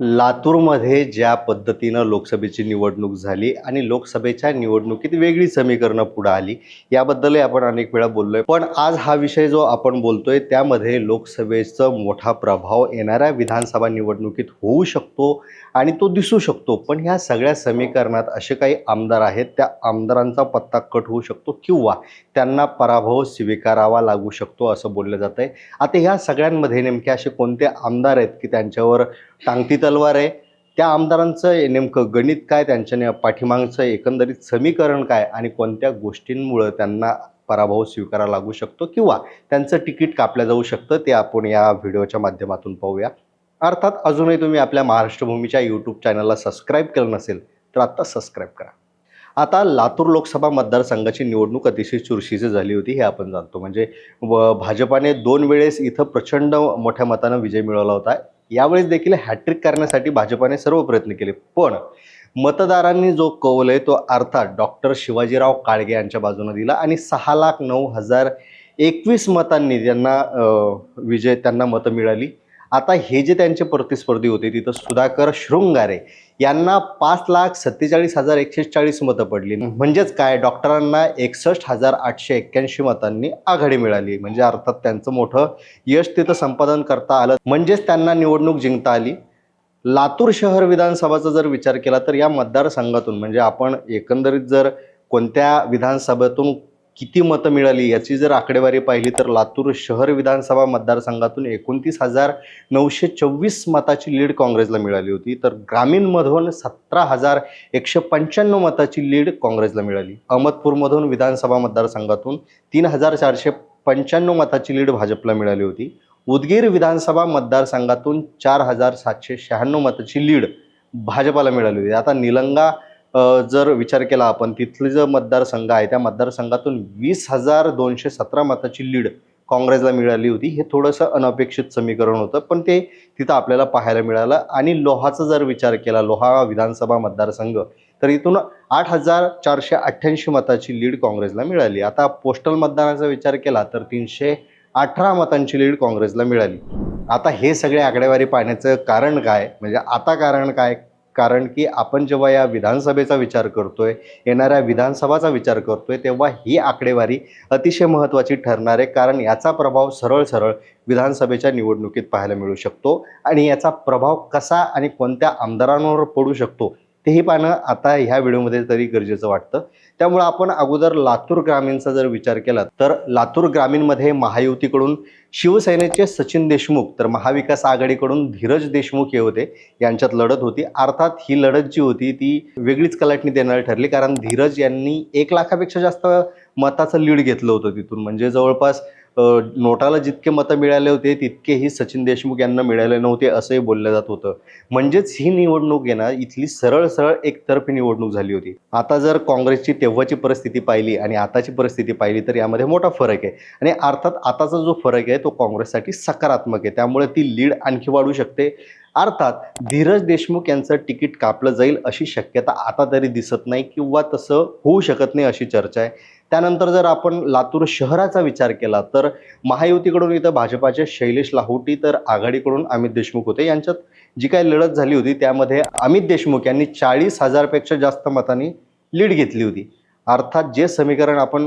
लातूरमध्ये ज्या पद्धतीनं लोकसभेची निवडणूक झाली आणि लोकसभेच्या निवडणुकीत वेगळी समीकरणं पुढं आली याबद्दलही आपण अनेक वेळा बोललोय. पण आज हा विषय जो आपण बोलतोय त्यामध्ये लोकसभेचा मोठा प्रभाव येणाऱ्या विधानसभा निवडणुकीत होऊ शकतो आणि तो दिसू शकतो. पण ह्या सगळ्या समीकरणात असे काही आमदार आहेत त्या आमदारांचा पत्ता कट होऊ शकतो किंवा त्यांना पराभव स्वीकारावा लागू शकतो असं बोललं जात आहे आता ह्या सगळ्यांमध्ये नेमके असे कोणते आमदार आहेत की त्यांच्यावर टांगती तलवार आहे. त्या आमदारांचं नेमकं गणित काय? त्यांच्या पाठीमागचं एकंदरीत समीकरण काय? आणि कोणत्या गोष्टींमुळं त्यांना पराभव स्वीकारावा लागू शकतो किंवा त्यांचं तिकीट कापलं जाऊ शकतं? ते आपण या व्हिडिओच्या माध्यमातून पाहूया. अर्थात अजूनही तुम्ही आपल्या महाराष्ट्रभूमीच्या यूट्यूब चॅनलला सबस्क्राईब केलं नसेल तर आत्ता सबस्क्राईब करा. आता लातूर लोकसभा मतदारसंघाची निवडणूक अतिशय चुरशीची झाली होती हे आपण जाणतो. म्हणजे व भाजपाने दोन वेळेस इथं प्रचंड मोठ्या मतानं विजय मिळवला होता. यावेळेस देखील हॅट्रिक करण्यासाठी भाजपाने सर्व प्रयत्न केले. पण मतदारांनी जो कौल आहे तो अर्थात डॉक्टर शिवाजीराव काळगे यांच्या बाजूने दिला आणि सहा लाख नऊ हजार एकवीस मतांनी त्यांना विजय त्यांना मतं मिळाली. आता हे जे त्यांचे प्रतिस्पर्धी होते तिथं सुधाकर शृंगारे यांना पाच लाख सत्तेचाळीस हजार एकशे चाळीस मतं पडली. म्हणजेच काय? डॉक्टरांना एकसष्ट हजार आठशे एक्क्याऐंशी मतांनी आघाडी मिळाली. म्हणजे अर्थात त्यांचं मोठं यश तिथं संपादन करता आलं. म्हणजेच त्यांना निवडणूक जिंकता आली. लातूर शहर विधानसभाचा जर विचार केला तर या मतदारसंघातून म्हणजे आपण एकंदरीत जर कोणत्या विधानसभेतून किती मतं मिळाली याची जर आकडेवारी पाहिली तर लातूर शहर विधानसभा मतदारसंघातून एकोणतीस हजार नऊशे चोवीस मताची लीड काँग्रेसला मिळाली होती. तर ग्रामीणमधून सतरा हजार एकशे पंच्याण्णव मताची लीड काँग्रेसला मिळाली. अहमदपूरमधून विधानसभा मतदारसंघातून तीन हजार चारशे पंच्याण्णव मताची लीड भाजपला मिळाली होती. उदगीर विधानसभा मतदारसंघातून चार हजार सातशे शहाण्णव मताची लीड भाजपाला मिळाली होती. आता निलंगा जर विचार केला आपण तिथले जो मतदारसंघ आहे त्या मतदारसंघातून वीस हजार दोनशे सतरा मताची लीड काँग्रेसला मिळाली होती. हे थोडंसं अनपेक्षित समीकरण होतं पण ते तिथं आपल्याला पाहायला मिळालं. आणि लोहाचा जर विचार केला लोहा विधानसभा मतदारसंघ तर इथून आठ हजार चारशे अठ्ठ्याऐंशी मताची लीड काँग्रेसला मिळाली. आता पोस्टल मतदानाचा विचार केला तर तीनशे अठरा मतांची लीड काँग्रेसला मिळाली. आता हे सगळे आकडेवारी पाहण्याचं कारण काय? म्हणजे आता कारण काय? कारण की आपण जेव्हा या विधानसभेचा विचार करतोय येणाऱ्या विधानसभाचा विचार करतोय तेव्हा ही आकडेवारी अतिशय महत्त्वाची ठरणार आहे. कारण याचा प्रभाव सरळ सरळ विधानसभेच्या निवडणुकीत पाहायला मिळू शकतो. आणि याचा प्रभाव कसा आणि कोणत्या आमदारांवर पडू शकतो तेही पाहणं आता ह्या व्हिडिओमध्ये तरी गरजेचं वाटतं. त्यामुळं आपण अगोदर लातूर ग्रामीणचा जर विचार केला तर लातूर ग्रामीणमध्ये महायुतीकडून शिवसेनेचे सचिन देशमुख तर महाविकास आघाडीकडून धीरज देशमुख हे होते यांच्यात लढत होती. अर्थात ही लढत जी होती ती वेगळीच कलाटणी देणारी ठरली कारण धीरज यांनी एक लाखापेक्षा जास्त मताचं लीड घेतलं होतं तिथून. म्हणजे जवळपास नोटाला जितके मतं मिळाले होते तितकेही सचिन देशमुख यांना मिळाले नव्हते असंही बोललं जात होतं. म्हणजेच ही निवडणूक आहे ना इथली सरळ सरळ एकतर्फी निवडणूक झाली होती. आता जर काँग्रेसची तेव्हाची परिस्थिती पाहिली आणि आताची परिस्थिती पाहिली तर यामध्ये मोठा फरक आहे. आणि अर्थात आताचा जो फरक आहे तो काँग्रेससाठी सकारात्मक आहे. त्यामुळे ती लीड आणखी वाढू शकते. अर्थात धीरज देशमुख यांचं तिकीट कापलं जाईल अशी शक्यता आता तरी दिसत नाही किंवा तसं होऊ शकत नाही अशी चर्चा आहे. त्यानंतर जर आपण लातूर शहराचा विचार केला तर महायुतीकडून इथं भाजपाचे शैलेश लाहोटी तर आघाडीकडून अमित देशमुख होते. यांच्यात जी काही लढत झाली होती त्यामध्ये अमित देशमुख यांनी चाळीस हजारपेक्षा जास्त मतांनी लीड घेतली होती. अर्थात जे समीकरण आपण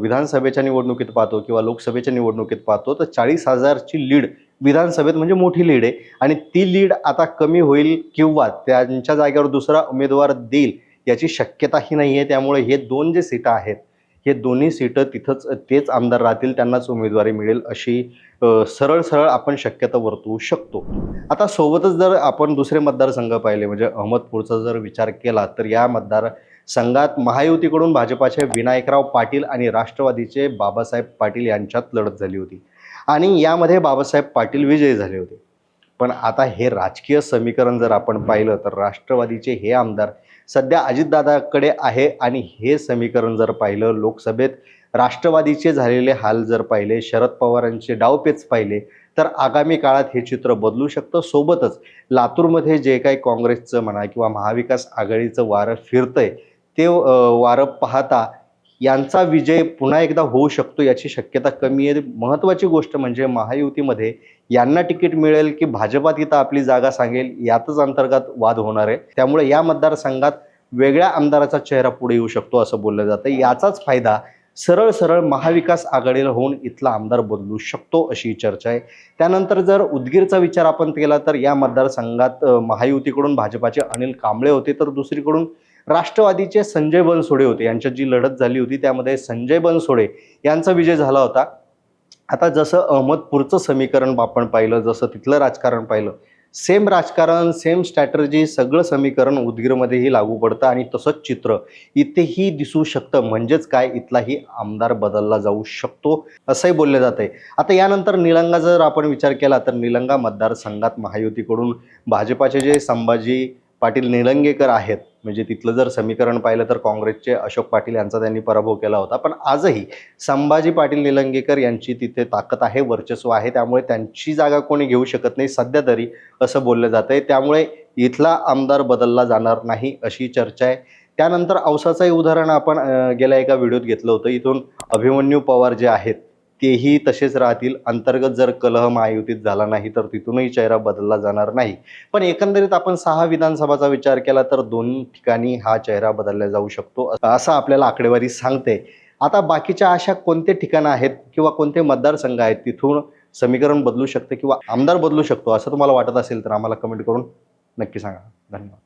विधानसभेच्या निवडणुकीत पाहतो किंवा लोकसभेच्या निवडणुकीत पाहतो तर चाळीस हजारची लीड विधानसभेत म्हणजे मोठी लीड आहे. आणि ती लीड आता कमी होईल किंवा त्यांच्या जागेवर दुसरा उमेदवार देईल याची शक्यताही नाही आहे त्यामुळे हे दोन जे सीटं आहेत हे दोन्ही सीटं तिथंच तेच आमदार राहतील त्यांनाच उमेदवारी मिळेल अशी सरळ सरळ आपण शक्यता वर्तवू शकतो. आता सोबतच जर आपण दुसरे मतदारसंघ पाहिले म्हणजे अहमदपूरचा जर विचार केला तर या मतदार संघात महायुतीकडून भाजपाचे विनायकराव पाटील आणि राष्ट्रवादीचे बाबासाहेब पाटील यांच्यात लढत झाली होती. आणि यामध्ये बाबासाहेब पाटील विजयी झाले होते. पण आता हे राजकीय समीकरण जर आपण पाहिलं तर राष्ट्रवादीचे हे आमदार सध्या अजितदादाकडे आहे आणि हे समीकरण जर पाहिलं लोकसभेत राष्ट्रवादीचे झालेले हाल जर पाहिले शरद पवारांचे डावपेच पाहिले तर आगामी काळात हे चित्र बदलू शकतं. सोबतच लातूरमध्ये जे काही काँग्रेसचं म्हणा किंवा महाविकास आघाडीचं वारं फिरतंय ते वारं पाहता यांचा विजय पुन्हा एकदा होऊ शकतो याची शक्यता कमी आहे. महत्त्वाची गोष्ट म्हणजे महायुतीमध्ये यांना तिकीट मिळेल की भाजपात इथं आपली जागा सांगेल यातच अंतर्गत वाद होणार आहे. त्यामुळे या मतदारसंघात वेगळ्या आमदाराचा चेहरा पुढे येऊ शकतो असं बोललं जातं. याचाच फायदा सरळ सरळ महाविकास आघाडीला होऊन इथला आमदार बदलू शकतो अशी चर्चा आहे. त्यानंतर जर उदगीरचा विचार आपण केला तर या मतदारसंघात महायुतीकडून भाजपाचे अनिल कांबळे होते तर दुसरीकडून राष्ट्रवादीचे संजय बनसोडे होते. यांच्यात जी लढत झाली होती त्यामध्ये संजय बनसोडे यांचा विजय झाला होता. आता जसं अहमदपूरचं समीकरण आपण पाहिलं जसं तिथलं राजकारण पाहिलं सेम राजकारण सेम स्ट्रॅटर्जी सगळं समीकरण उदगीरमध्येही लागू पडतं आणि तसंच चित्र इथेही दिसू शकतं. म्हणजेच काय? इथलाही आमदार बदलला जाऊ शकतो असंही बोलले जात आहे आता यानंतर निलंगा जर आपण विचार केला तर निलंगा मतदारसंघात महायुतीकडून भाजपाचे जे संभाजी पाटील निलंगेकर आहेत. म्हणजे तिथलं जर समीकरण पाहिलं तर काँग्रेसचे अशोक पाटील यांचा त्यांनी पराभव केला होता. पण आजही संभाजी पाटील निलंगेकर यांची तिथे ताकद आहे वर्चस्व आहे. त्यामुळे त्यांची जागा कोणी घेऊ शकत नाही सध्या तरी असं बोललं जात आहे त्यामुळे इथला आमदार बदलला जाणार नाही अशी चर्चा आहे. त्यानंतर औसाचंही उदाहरण आपण गेल्या एका व्हिडिओत घेतलं होतं. इथून अभिमन्यू पवार जे आहेत तेही तसेच राहतील. अंतर्गत जर कलह महायुतीत झाला नाही तर तिथूनही चेहरा बदलला जाणार नाही. पण एकंदरीत आपण सहा विधानसभाचा विचार केला तर दोन ठिकाणी हा चेहरा बदलला जाऊ शकतो असं आपल्याला आकडेवारी सांगते. आता बाकीच्या अशा कोणते ठिकाणं आहेत किंवा कोणते मतदारसंघ आहेत तिथून समीकरण बदलू शकते किंवा आमदार बदलू शकतो असं तुम्हाला वाटत असेल तर आम्हाला कमेंट करून नक्की सांगा. धन्यवाद.